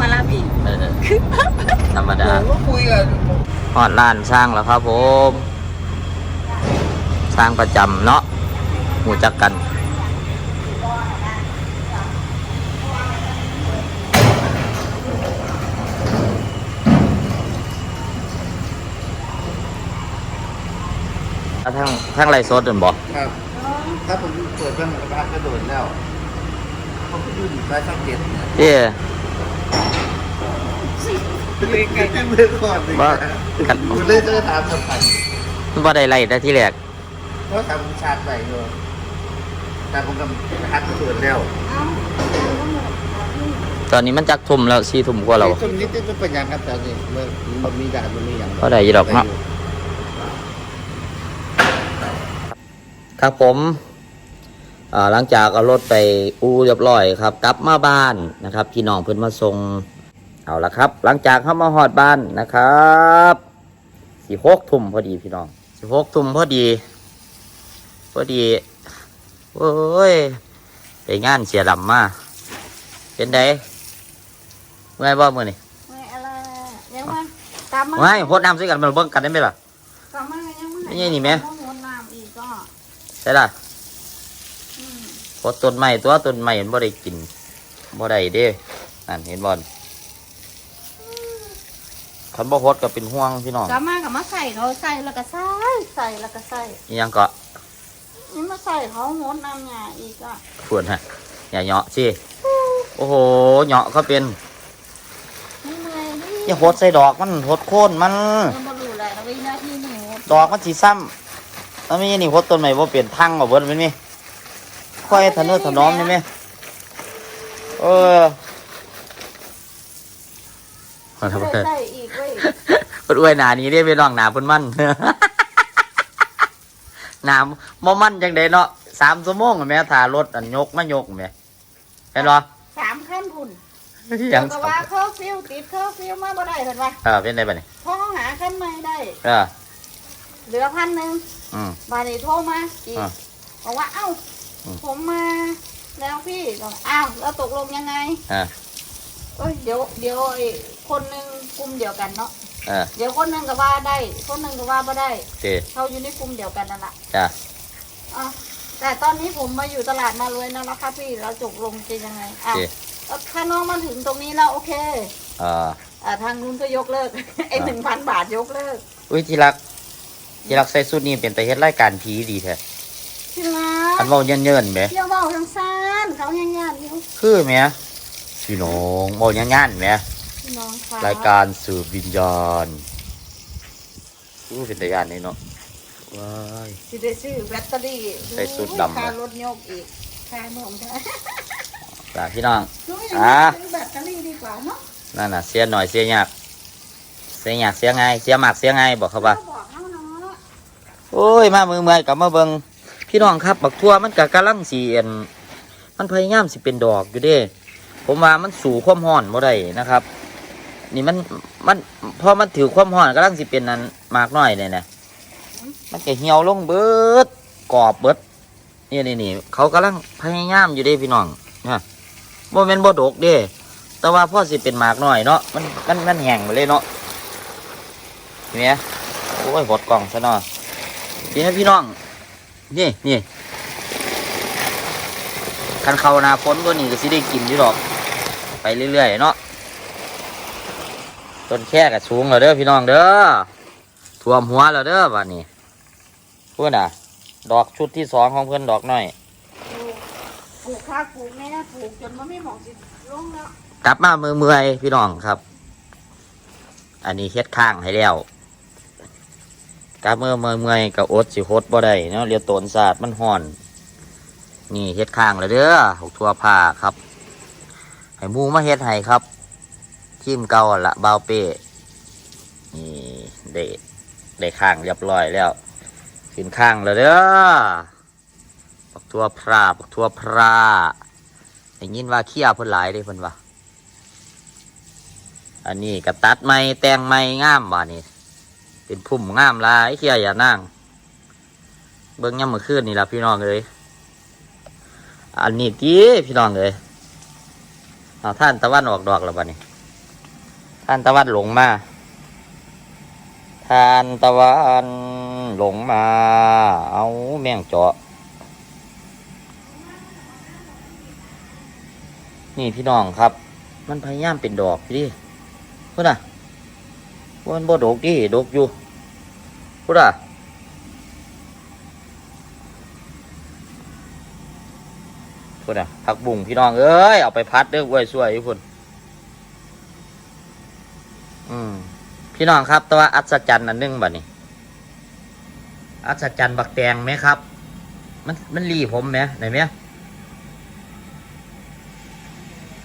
มารับอีกเออธรรมดาผมก็คุยกันฮอดร้านสร้างแล้วครับผมสร้างประจำเนาะหูจักกันทั้งทั้งไรสดเป็นบอกครับ ถ้าผมเปิดเครื่องกระบะกระโดดแล้วผมก็ยืนอยู่ใต้ช่องเจ็ดเนี่ย เจ้อยู่ไกลๆกันเมื่อก่อนเลยว่ากันคุณเลยจะถามสำคัญว่าได้ไรแต่ที่แรกเพราะทำชาติไปด้วยแต่ผมกำลังฮัดกระโดดแล้วเอ้าก็หมดตอนนี้มันจักทุ่มแล้วสี่ทุ่มกว่าเราตรงนี้จะเป็นยังครับแต่นี่เมื่อมันมีด่านมันมีอย่างก็ได้อยู่ดอกเนาะครับผมอ่าหลังจากเอารถไปอูเรียบร้อยครับ กลับมาบ้านนะครับพี่น้องเพิ่นมาส่ง เอาละครับ หลังจากเข้ามาหอดบ้านนะครับสี่หกทุ่มพอดีพี่น้องสี่หกทุ่มพอดี พอดีโอ้ยไปงานเสียดำมาเป็นไดเมื่อยบ่มื่อนี่ไม่อะไรยังมากลับมาไม่โคตรน้ำใส่กันมาเบิ่งกันได้ไหมล่ะกลับมายังไม่ไม่ใช่นี่แม่หมดน้ำอีกก็ใช่ล่ะอืมโคตรต้นไม้ตัวต้นไม้มันบ่ได้กินบ่ได้เด้นั่นเห็นบ่ คันบ่โคตรก็เป็นห่วงพี่น้องกลับมากับมาใส่เขาใส่แล้วก็ใส่ใส่แล้วก็ใส่อิหยังก็นี่มาใส่เขาหมดน้ำยาอีกอะขวนฮะอย่าเหยาะสิโอ้โหเหยาะเขาเป็นไม่เมื่อยดิอย่าโคตรใส่ดอกมันโคตรโค่นมันยังบ่รู้เลยนะวินาทีหนูดอกมันสิซ้ำแล้วมีนี่โคตรต้นไม้บ่เปลี่ยนทางบ่เบิดแม่นมีค่อยทะนุถนอมนี่แม่เออ ใส่ ใส่อีกเว้ยเพิ่นอวยหนานี้เด้พี่น้องหนาเพิ่นมันหนาบ่มันจังไดเนาะสามชั่วโมงอะแม่ถ่ารถอันยกมายกแม่เห็นบ่สามขั้นพุ่นยัเดี๋ยงวก็ว่าเคอร์ฟิวติดเคอร์ฟิวมาบ่ได้เห็นปะเออเป็นไดบัดนี้โทรหาขั้นไม่ได้ เออเหลือพันหนึ่งอืมบานี้โทรมาอีกอ่าบอกว่าเอ้าอืมผมมาแล้วพี่บอกอ้าวแล้วตกลงยังไงอ่าเอ้ยเดี๋ยวเดี๋ยวไอ้คนหนึ่ง กลุ่มเดียวกันเนาะเออเดี๋ยวคนหนึ่งก็ว่าได้ คนหนึ่งก็ว่าบ่ได้ โอเคเขาอยู่ในกลุ่มเดียวกันนั่นแหละจ้ะอะแต่ตอนนี้ผมมาอยู่ตลาดมารวยแล้วนะคะพี่เราจบลงจะยังไงโออ้าวเคแล้วถ้าน้องมาถึงตรงนี้แล้วโอเคเอออ่าทางนู้นก็ยกเลิกไอ้อ่า หนึ่งพันบาทยกเลิกอุ้ยที่รักที่รักใส่สุดนี้เป็นแต่เฮ็ดรายการผีดีแท้ที่รัคักนเว้าเยินๆแหมเที่ยวเบาทางซ่านเขาแง่ๆอยู่คือแหมพี่น้องเว้าย่านๆแหมพี่ น้องค่ะรายการสืบวิญญาณอู้เป็นตาย่านนี่เนาะว้ายสิได้ซื้อแบตเตอรี่ใส่สูทดำ ค่ารถยกอีกค่านมค่ะจ้ะพี่น้อง ซื้ออ่าแบตเตอรี่ดีกว่าเนาะนั่นน่ะเสียหน่อยเสียยากเสียยากเสียง่ายเสียมากเสียง่ายบอกเขาว่า ก็บอกเขาเนาะโอ้ยมามือเมื่อยกลับมาเบิงพี่น้องครับบักทั่วมันกับกำลังสีเอ็นมันพยายามสิเป็นดอกอยู่เด้ ผมว่ามันสู่ความร้อนบ่ได้นะครับ นี่มันมันพอมันถือความร้อนกำลังสิเป็นนั้นมากน้อยเนี่ยนะมันจะเหี่ยวลงเบิดกรอบเบิดนี่นี่นี่เขากำลังพยายามอยู่เด้พี่น้องนะบ่แม่นบ่ดกเด้ แต่ว่าพ่อสิเป็นหมากน้อยเนาะมันมันมันแห้งไปเลยเนาะเนี่ยโอ้ยหดกล่องซะเนาะนี่นะพี่น้องนี่นี่คันเขาหนาฝนตัวนี้ก็สิได้กินอยู่ดอก ไปเรื่อยๆเนาะ ต้นแค่กับสูงแล้วเด้อพี่น้องเด้อท่วมหัวแล้วเด้อบัดนี้เพื่อนอะ ดอกชุดที่สองของเพื่อนดอกน้อยปลูกปลูกข้าวปลูกแม่ปลูกจนมันไม่หมองสิลงแล้วกลับมามือเมื่อยพี่น้องครับ อันนี้เฮ็ดข้างให้แล้วกลับมือเมื่อยเมื่อยกับอดสิโฮดบ่ได้เนาะเรียวโตนศาสตร์มันห่อน นี่เฮ็ดข้างแล้วเด้อหกทั่วผ้าครับ ให้หมูมาเฮ็ดให้ครับ ทีมเก่าละเบาเป้นี่ได้ได้ข้างเรียบร้อยแล้ว ขึ้นข้างแล้วเด้อปักทั่วพราปักทั่วพราได้ยินว่าเขี้ยเพิ่นหลายเด้พ่นว่าอันนี้ก็ตัดไม้แต่งไม้งามบ่านี่เป็นพุ่มงามลายเขี้ยอย่านั่งเบิ่งย่ำมือคืนนี่ละพี่น้องเอ้ยอันนี้ตีพี่น้องเอ้ยเอาท่านตะวันออกดอกแล้วบ่นี่ ทานตะวันหลงมา ทานตะวันหลงมา เอาแมงเจาะ นี่พี่น้องครับ มันพยายามเป็นดอกอยู่ดิพูดนะว่ามันบ่ดกดิดกอยู่พูดน่ะพูดน่ะผักบุ้งพี่น้องเอ้ยเอาไปพัดเด้อไว้ยช่วยอยู่พุ่นอืม พี่น้องครับแต่ว่าอัศจรรย์อันนึงบัดนี้ อัศจรรย์บักแตงไหมครับ มันมันรีผมไหมไหนไหม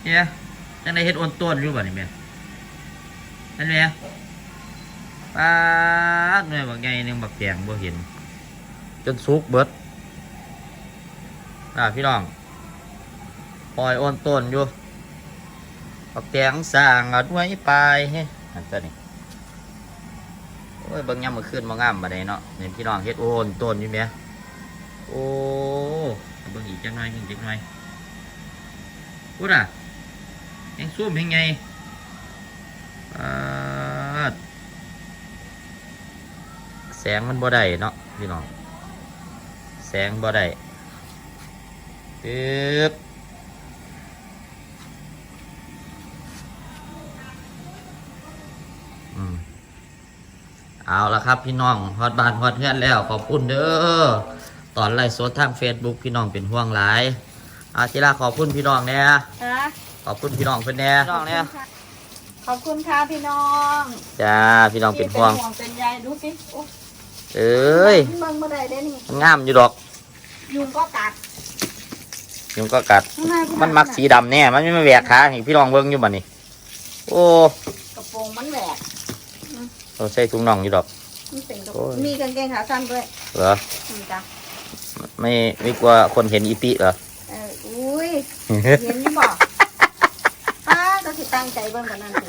เนี่ยยังได้เฮ็ดโอนต้นอยู่บัดนี้ไหมนั่นไหมป้าหน่วยบักใหญ่หนึงบักแตงบ่เห็น จนสุกเบิดอ่าพี่น้องปล่อยโอนต้นอยู่บักแตงสร้างเอาด้วยไปเฮ้ยอันนี้ ยเบิ่งยามมื้อคืนบ่งามบ่ได้เนาะนี่พี่น้องเฮ็ดโอนต้นอยู่แหมโอ้เบิ่งอีกจักหน่อยอีกจักหน่อยพูด่ะยังซูมยังไงแสงมันบ่ได้เนาะพี่น้อง แสงบ่ได้ปึ๊บ เอาละครับพี่น้องฮอดบ้านฮอดเฮือนแล้วขอบคุณเด้อตอนไลฟ์สดทาง Facebook พี่น้องเป็นห่วงหลายอาจิราขอบคุณพี่น้องแน่นะขอบคุณพี่น้องเพิ่นแน่พี่น้องแน่ขอบคุณค่ะพี่น้องจ้าพี่น้องเป็นห่วงที่ห่วงเป็นใยดูสิโอ้เอ้ยเบิ่งบ่ได้เด้นี่มันงามอยู่ดอก ยุงก็กัดยุงก็กัดข้างในก็มันมักสีดำแน่มันไม่มาแหวกขาให้พี่น้องเบิ่งอยู่บัดนี้โอ้กระโปรงมันแหวก เราใส่ถุงน่องอยู่ดอก มันเป็นกระโอ้ย มีกางเกงขาสั้นด้วยเหรอนี่จ้ะไม่ไม่กลัวคนเห็นอีปิเหรอ เอออุ้ยเห็นนี่บอกป้าก็สิตั้งใจเบิ่งกันนั่นสิ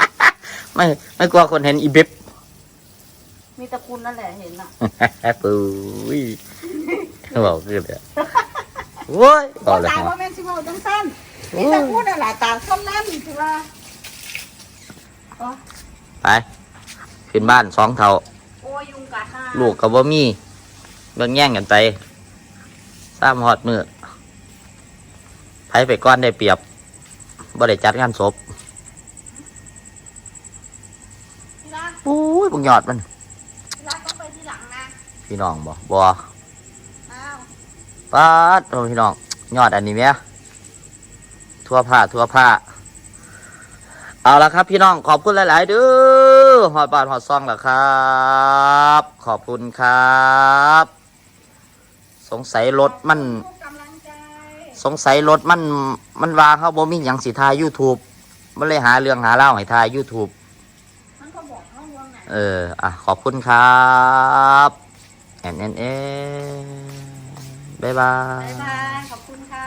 ไม่ไม่กลัวคนเห็นอีเบ็บ มีตระกูลนั่นแหละเห็นน่ะปุ้ยบอกเรื่องเลยโว้ยบบ่อกเลยตาหัวว่าแม่นสิเว้าจังซั่นมีตระกูลนั่นแหละตาส้มนั่นคือว่าอ๋อไป ขึ้นบ้านสองเท่า โอ้ยยุงกัดห่าลูกกับบ่มีเบิ่งแย่งกันไปสามหอดมือไผไปก้อนได้เปรียบบ่ได้จัดงานศพที่รักอุ้ยบุงยอดมัน ที่รักต้องไปที่หลังนะพี่น้องบ่บ่อ้าวป้าดโอ้พี่น้องยอดอันนี้แหม่ทั่วผ้าทั่วผ้า เอาละครับพี่น้องขอบคุณหลาย ๆ เด้อหอดบาทหอดซองละครับ ขอบคุณครับ สงสัยรถมัน สงสัยรถมันมันวางเขาบ่มีหยังสิทาย YouTube มันเลยหาเรื่องหาเล่าให้ทาย YouTube มันก็บเออ อะ ขอบคุณครับแอนแอนเอบายบาบ๊ายบาย ขอบคุณค่ะ